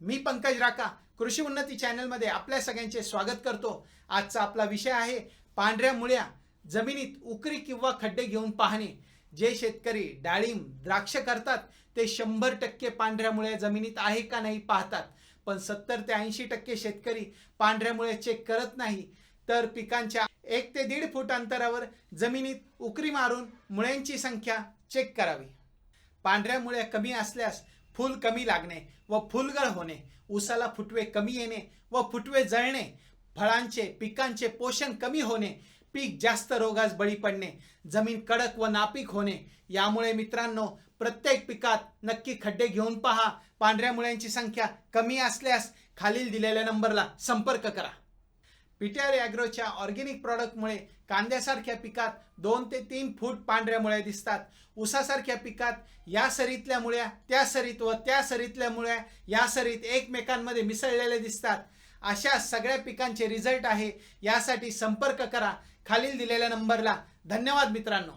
मी पंकज राका कृषी उन्नती चॅनलमध्ये आपल्या सगळ्यांचे स्वागत करतो. आजचा आपला विषय आहे पांढऱ्या मुळ्या जमिनीत उकरी किंवा खड्डे घेऊन पाहणे. जे शेतकरी डाळिंब द्राक्ष करतात ते शंभर टक्के पांढऱ्या मुळ्या जमिनीत आहे का नाही पाहतात. पण सत्तर ते ऐंशी टक्के शेतकरी पांढऱ्या मुळ्या चेक करत नाही. तर पिकांच्या एक ते दीड फूट अंतरावर जमिनीत उकरी मारून मुळ्यांची संख्या चेक करावी. पांढऱ्या मुळ्या कमी असल्यास फूल कमी लागणे व फुलगळ होणे उसाला फुटवे कमी येणे व फुटवे जळणे फळांचे पिकांचे पोषण कमी होणे पीक जास्त रोगास बळी पडणे जमीन कडक व नापीक होणे यामुळे मित्रांनो प्रत्येक पिकात नक्की खड्डे घेऊन पहा. पांढऱ्या मुळ्यांची संख्या कमी असल्यास खालील दिलेल्या नंबरला संपर्क करा. पीटीआर ॲग्रोच्या ऑर्गेनिक प्रॉडक्टमुळे कांद्यासारख्या पिकात दोन ते तीन फूट पांढऱ्या मुळ्या दिसतात. उसासारख्या पिकात या सरीतल्या मुळ्या त्या सरीत व त्या सरीतल्या मुळ्या या सरीत एकमेकांमध्ये मिसळलेल्या दिसतात. अशा सगळ्या पिकांचे रिझल्ट आहे यासाठी संपर्क करा. खालील दिलेल्या नंबरला धन्यवाद मित्रांनो.